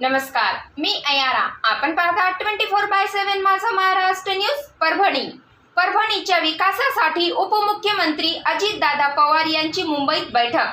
नमस्कार मी अयारा. आपण पाहता ट्वेंटी फोर बाय सेव्हन माझा महाराष्ट्र न्यूज परभणी. परभणीच्या विकासासाठी उपमुख्यमंत्री अजितदादा पवार यांची मुंबईत बैठक.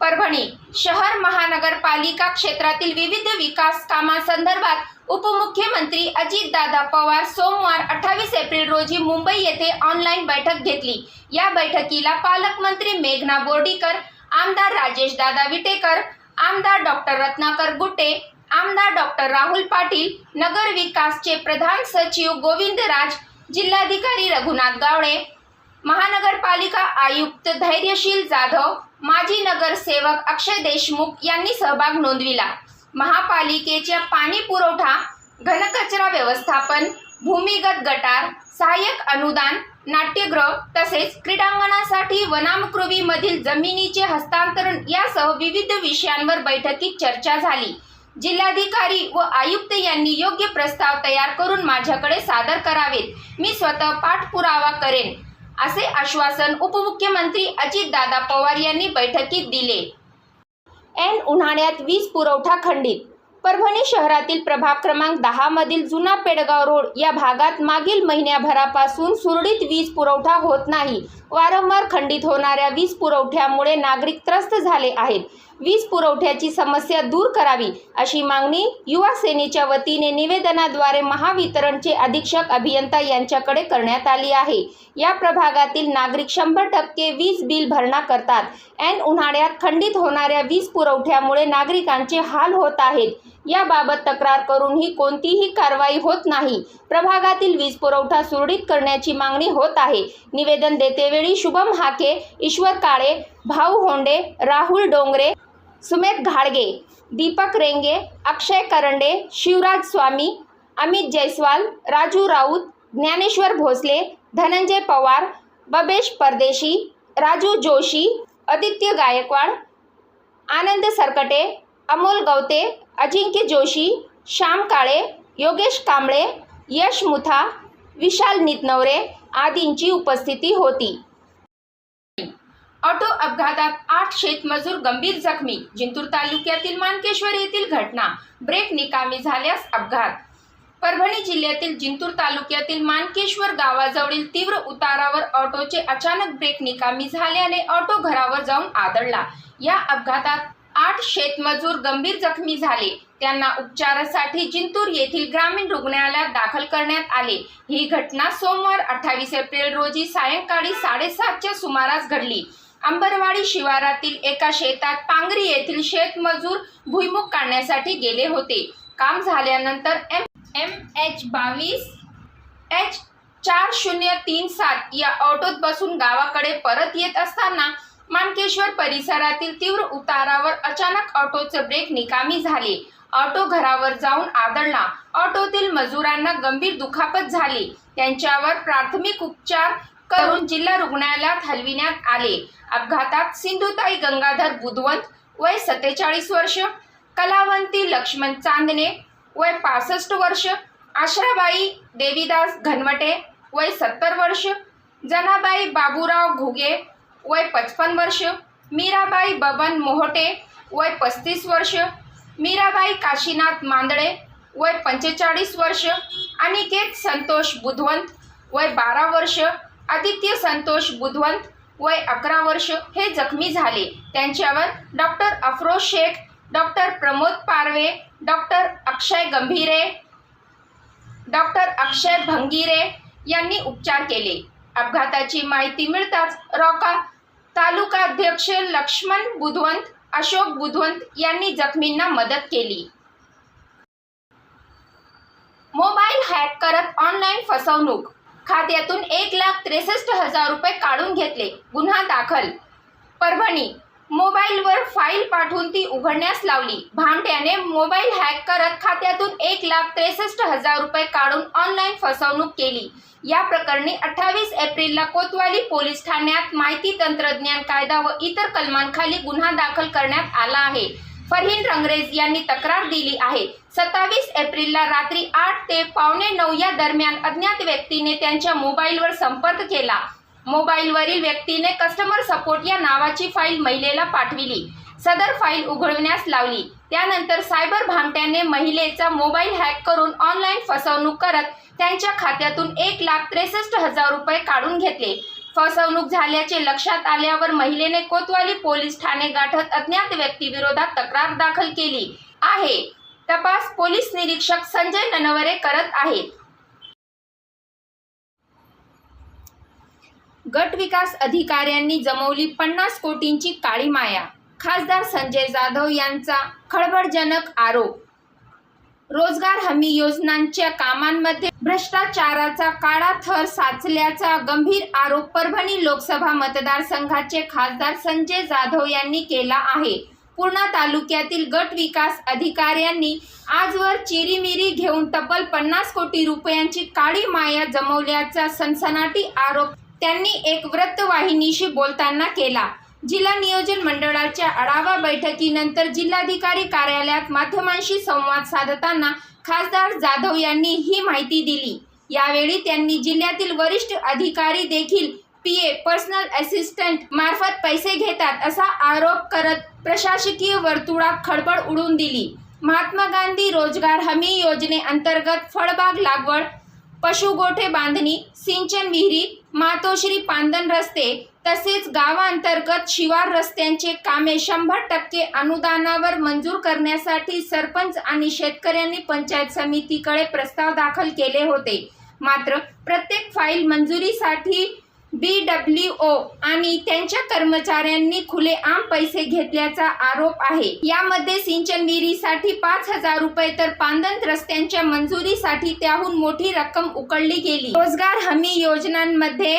परभणी शहर महानगरपालिका क्षेत्रातील विविध विकास कामांसंदर्भात उपमुख्यमंत्री अजितदादा पवार सोमवार अठ्ठावीस एप्रिल रोजी मुंबई येथे ऑनलाईन बैठक घेतली. या बैठकीला पालकमंत्री मेघना बोर्डीकर आमदार राजेश दादा विटेकर आमदार डॉक्टर रत्नाकर गुटे आमदार डॉक्टर राहुल पाटील नगर विकासचे प्रधान सचिव गोविंद राज जिल्हाधिकारी रघुनाथ गावडे महानगरपालिका आयुक्त धैर्यशील जाधव माजी नगरसेवक अक्षय देशमुख यांनी सहभाग नोंदविला. महापालिकेच्या पाणी पुरवठा घनकचरा व्यवस्थापन भूमिगत गटार सहाय्यक अनुदान नाट्यगृह तसेच क्रीडांगणासाठी वनामकृवीमधील जमिनीचे हस्तांतरण यासह विविध विषयांवर बैठकीत चर्चा झाली. जिल्हाधिकारी व आयुक्त यांनी योग्य प्रस्ताव तयार करून माझ्याकडे सादर करावेत. मी स्वतः पाठपुरावा करेन असे आश्वासन उपमुख्यमंत्री अजितदादा पवार यांनी बैठकीत दिले. एन उन्हाळ्यात वीज पुरवठा खंडित. परभणी शहरातील प्रभाग क्रमांक दहा मधील जुना पेडगाव रोड या भागात मागील महिन्याभरापासून सुरळीत वीज पुरवठा होत नाही. वारंवार खंडित होणाऱ्या वीज पुरवठ्यामुळे नागरिक त्रस्त झाले आहेत. वीज पुरवठ्याची समस्या दूर करावी अशी मागणी युवा सेनेच्या वतीने निवेदनाद्वारे महावितरणचे अधीक्षक अभियंता यांच्याकडे करण्यात आली आहे. या प्रभागातील नागरिक शंभर टक्के वीज बिल भरणा करतात. ऐन उन्हाळ्यात खंडित होणाऱ्या वीज पुरवठ्यामुळे नागरिकांचे हाल होत आहेत. याबाबत तक्रार करूनही कोणतीही कारवाई होत नाही. प्रभागातील वीज पुरवठा सुरळीत करण्याची मागणी होत आहे. निवेदन देतेवेळी शुभम हाके ईश्वर काळे भाऊ होंडे राहुल डोंगरे सुमेध घाडगे दीपक रेंगे अक्षय करंडे शिवराज स्वामी अमित जयस्वाल राजू राऊत ज्ञानेश्वर भोसले धनंजय पवार बबेश परदेशी राजू जोशी आदित्य गायकवाड आनंद सरकटे अमोल गवते अजिंक्य जोशी श्याम काळे योगेश कांबळे यश मुथा विशाल नितनवरे आदींची उपस्थिती होती. ऑटो अपघातात आठ शेतमजूर गंभीर जखमी. जिंतूर तालुक्यातील मानकेश्वर येथील घटना. ब्रेक निकामी झाल्यास अपघात. परभणी जिल्ह्यातील जिंतूर तालुक्यातील मानकेश्वर गावाजवळील तीव्र उतारावर ऑटोचे अचानक ब्रेक निकामी झाल्याने ऑटो घरावर जाऊन आदळला. या अपघातात आठ शेतमजूर गंभीर जखमी झाले. त्यांना उपचारासाठी जिंतूर येथील ग्रामीण रुग्णालयात दाखल करण्यात आले. ही घटना सोमवार अठ्ठावीस एप्रिल रोजी सायंकाळी साडेसातच्या सुमारास घडली. अंबरवाडी शिवारातील एका शेतात पांगरी येथील शेतमजूर भुईमुग काढण्यासाठी गेले होते. काम झाल्यानंतर एम एम एच बावीस एच चार शून्य तीन सात या ऑटोत बसून गावाकडे परत येत असताना मानकेश्वर परिसरातील तीव्र उतारावर अचानक ऑटोचे ब्रेक निकामी झाले. ऑटो घरावर जाऊन आदळला. ऑटोतील मजुरांना गंभीर दुखापत झाली. त्यांच्यावर प्राथमिक उपचार करून जिल्हा रुग्णालयात हलविण्यात आले. अपघातात सिंधुताई गंगाधर बुधवंत वय सत्तेचाळीस वर्ष कलावंती लक्ष्मण चांदणे वय पासष्ट वर्ष आश्राबाई देवीदास घनवटे वय सत्तर वर्ष जनाबाई बाबूराव घुगे वय पचपन वर्ष मीराबाई बबन मोहटे वय पस्तीस वर्ष मीराबाई काशीनाथ मांदळे वय पंचेचाळीस वर्ष अनिकेत संतोष बुधवंत वय बारा वर्ष आदित्य संतोष बुधवंत वय अकरा वर्ष हे जखमी झाले. त्यांच्यावर doctor Afroz Shaikh doctor Pramod Parve doctor Akshay Gambhire doctor Akshay Bhangire यांनी उपचार केले. अपघाताची माहिती मिळताच रॉका तालुकाध्यक्ष लक्ष्मण बुधवंत अशोक बुधवंत यांनी जखमींना मदत केली. मोबाईल हॅक करत ऑनलाईन फसवणूक. खात्यातून एक लाख त्रेसष्ट हजार रुपये काढून घेतले. गुन्हा दाखल. परभणी मोबाईलवर फाईल पाठवून ती उघडण्यास लावली. भामट्याने मोबाईल हॅक करत खात्यातून एक लाख त्रेसष्ट हजार रुपये काढून ऑनलाईन फसवणूक केली. या प्रकरणी अठ्ठावीस एप्रिलला कोतवाली पोलीस ठाण्यात माहिती तंत्रज्ञान कायदा व इतर कलमांखाली गुन्हा दाखल करण्यात आला आहे. फरहीन रंगरेज यांनी तक्रार दिली आहे. सत्तावीस एप्रिलला रात्री आठ ते पावणे नऊ या दरम्यान अज्ञात व्यक्तीने त्यांच्या मोबाईलवर संपर्क केला. मोबाईलवरील व्यक्तीने कस्टमर सपोर्ट या नावाची फाईल महिलेला पाठविली. सदर फाईल उघडण्यास लावली. त्यानंतर सायबर भामट्याने महिलेचा मोबाईल हॅक करून ऑनलाईन फसवणूक करत त्यांच्या खात्यातून एक लाख त्रेसष्ट हजार रुपये काढून घेतले. फसवणूक झाल्याचे लक्षात आल्यावर महिलेने कोतवाली पोलीस ठाणे गाठत अज्ञात व्यक्तीविरोधात तक्रार दाखल केली आहे. तपास पोलीस निरीक्षक संजय ननवरे करत आहेत. गट विकास अधिकाऱ्यांनी जमवली पन्नास कोटींची काळी माया. खासदार संजय जाधव यांचा खळबळजनक आरोप. रोजगार हमी योजनांच्या कामांमध्ये भ्रष्टाचाराचा काळा थर साचल्याचा गंभीर आरोप परभणी लोकसभा मतदारसंघाचे खासदार संजय जाधव यांनी केला आहे. पूर्णा तालुक्यातील गट विकास अधिकाऱ्यांनी आजवर चिरीमिरी घेऊन तब्बल पन्नास कोटी रुपयांची काळी माया जमवल्याचा सनसनाटी आरोप त्यांनी एक वृत्तवाहिनीशी बोलताना केला. जिल्हा नियोजन मंडळाच्या आढावा बैठकीनंतर जिल्हाधिकारी कार्यालयात माध्यमांशी संवाद साधताना खासदार जाधव यांनी ही माहिती दिली. यावेळी त्यांनी जिल्ह्यातील वरिष्ठ अधिकारी देखील पी ए पर्सनल असिस्टंट मार्फत पैसे घेतात असा आरोप करत प्रशासकीय वर्तुळात खळबळ उडून दिली. महात्मा गांधी रोजगार हमी योजनेअंतर्गत फळबाग लागवड पशुगोठे बांधणी सिंचन विहिरी मातोश्री पांदन रस्ते तसेच गावांतर्गत शिवार रस्त्यांचे कामे शंभर टक्के अनुदानावर मंजूर करण्यासाठी सरपंच आणि शेतकऱ्यांनी पंचायत समितीकडे प्रस्ताव दाखल केले होते. मात्र प्रत्येक फाईल मंजुरीसाठी बी डब्ल्यू ओ आणि त्यांच्या कर्मचाऱ्यांनी खुलेआम पैसे घेतल्याचा आरोप आहे. यामध्ये सिंचन विहिरीसाठी पाच हजार रुपये तर पांदन रस्त्यांच्या मंजुरीसाठी त्याहून मोठी रक्कम उकळली गेली. रोजगार हमी योजनांमध्ये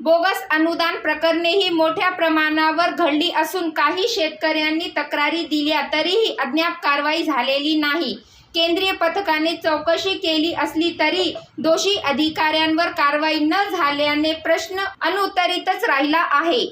बोगस अनुदान प्रकरणेही मोठ्या प्रमाणावर घडली असून काही शेतकऱ्यांनी तक्रारी दिल्या तरीही अद्याप कारवाई झालेली नाही. केंद्रीय पथकाने चौकशी केली असली तरी दोषी अधिकाऱ्यांवर कारवाई न झाल्याने प्रश्न अनुत्तरितच राहिला आहे.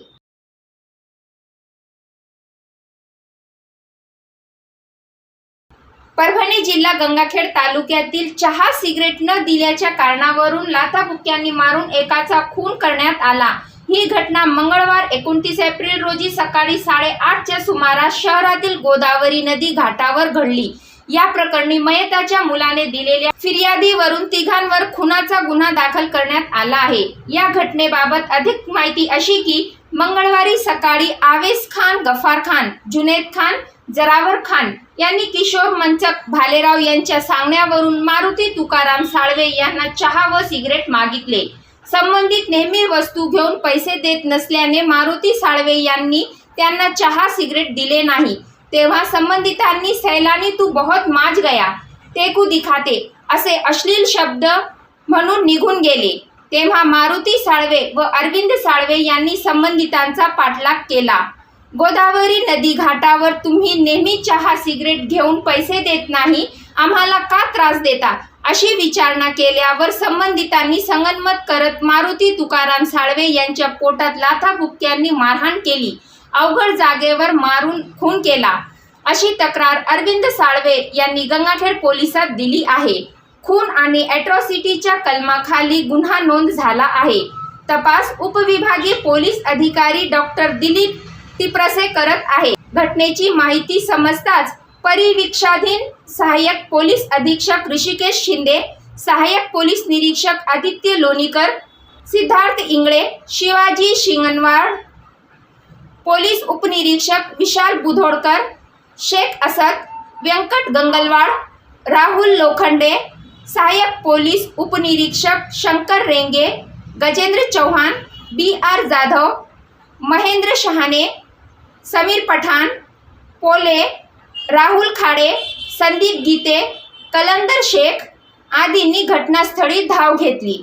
परभणी जिल्हा गंगाखेड तालुक्यातील चहा सिगरेट न दिल्याच्या कारणावरून लाथाबुक्यांनी मारून एकाचा खून करण्यात आला. ही घटना मंगळवार एकोणतीस एप्रिल रोजी सकाळी साडेआठच्या सुमारास शहरातील गोदावरी नदी घाटावर घडली. या प्रकरणी मयताच्या मुलाने दिलेल्या फिर्यादीवरून तिघांवर खुनाचा गुन्हा दाखल करण्यात आला आहे. या घटनेबाबत अधिक माहिती अशी की मंगळवारी सकाळी आवेस खान गफार खान जुनेद खान जरावर खान यांनी किशोर मंचक भालेराव यांच्या सांगण्यावरून मारुती तुकाराम साळवे यांना चहा व सिगरेट मागितले. संबंधित नेहमी वस्तू घेऊन पैसे देत नसल्याने मारुती साळवे यांनी त्यांना चहा सिगरेट दिले नाही. तेव्हा संबंधितांनी सैलानी तू बहुत माज गया तेकू दिखाते असे अश्लील शब्द म्हणून निघून गेले. तेव्हा मारुती साळवे व अरविंद साळवे यांनी संबंधितांचा पाठलाग केला. गोदावरी नदी घाटावर तुम्ही नेहमी चहा सिगरेट घेऊन पैसे देत नाही आम्हाला का त्रास देता? अशी विचारणा केल्यावर संबंधितांनी संगनमत करत मारुती तुकाराम साळवे यांच्या पोटात लाथाबुक्क्यांनी मारहाण केली. अवघड जागेवर मारून खून केला. अशी तक्रार अरविंद साळवे यांनी गंगाखेड पोलिसात दिली आहे. खून आणि अॅट्रॉसिटीच्या कलमाखाली गुन्हा नोंद झाला आहे. तपास उपविभागीय पोलीस अधिकारी डॉक्टर दिलीप तिप्रसे करत आहे. घटनेची माहिती समजताच परिवीक्षाधीन सहाय्यक पोलीस अधीक्षक ऋषिकेश शिंदे सहाय्यक पोलीस निरीक्षक आदित्य लोणीकर सिद्धार्थ इंगळे शिवाजी शिंगणवाड पोलीस उपनिरीक्षक विशाल बुधोडकर शेख असद व्यंकट गंगलवाड राहुल लोखंडे सहाय्यक पोलीस उपनिरीक्षक शंकर रेंगे गजेंद्र चौहान बी आर जाधव महेंद्र शहाणे समीर पठाण पोले राहुल खाडे संदीप गीते कलंदर शेख आदींनी घटनास्थळी धाव घेतली.